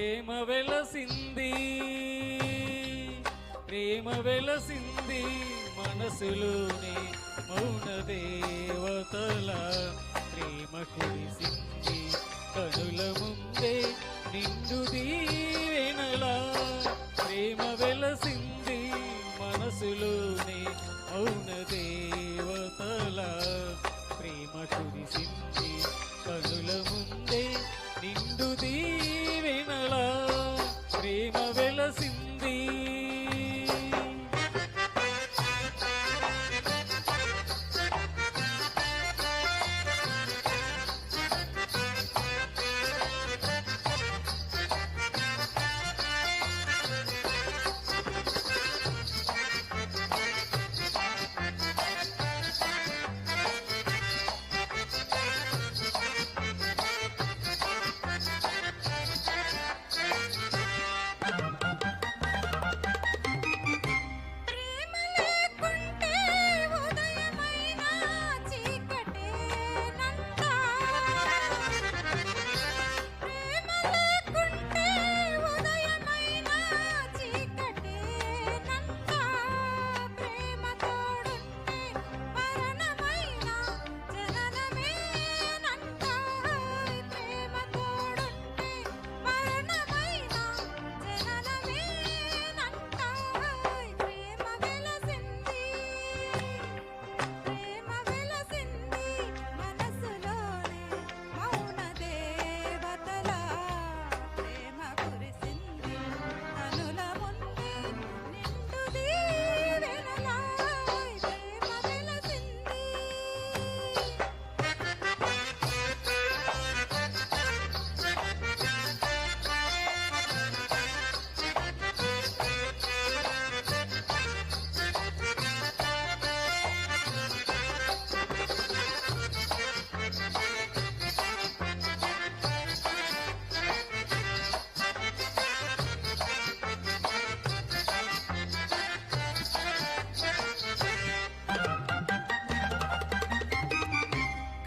వెలసింది. ప్రేమ వెలసింది మనసులోని మౌన దేవతల ప్రేమ కురిసింది. కనుల ముందే నిండు దీవెనలా ప్రేమ వెలసింది మనసులోని మౌన దేవతల ప్రేమ కురిసింది. కనుల ముందే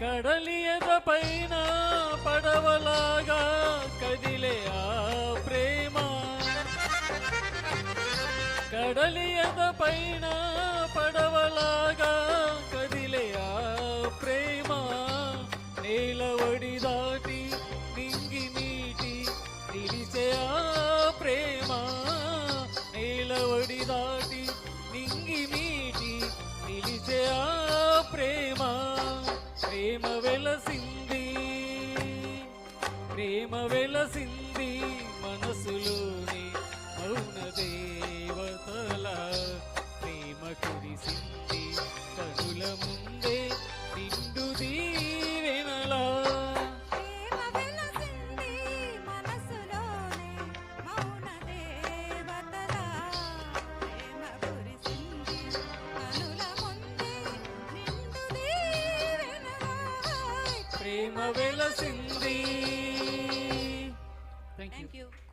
కడలియద పైన పడవలాగా కదిలే ఆ ప్రేమ. కడలియద పైన ప్రేమ వెలసింది మనసులోని మౌన దేవతల ప్రేమ కురిసింది. కనుల ముందే నిండు దీవెనలా. ప్రేమ వెలసింది మనసులోనే మౌన దేవతల ప్రేమ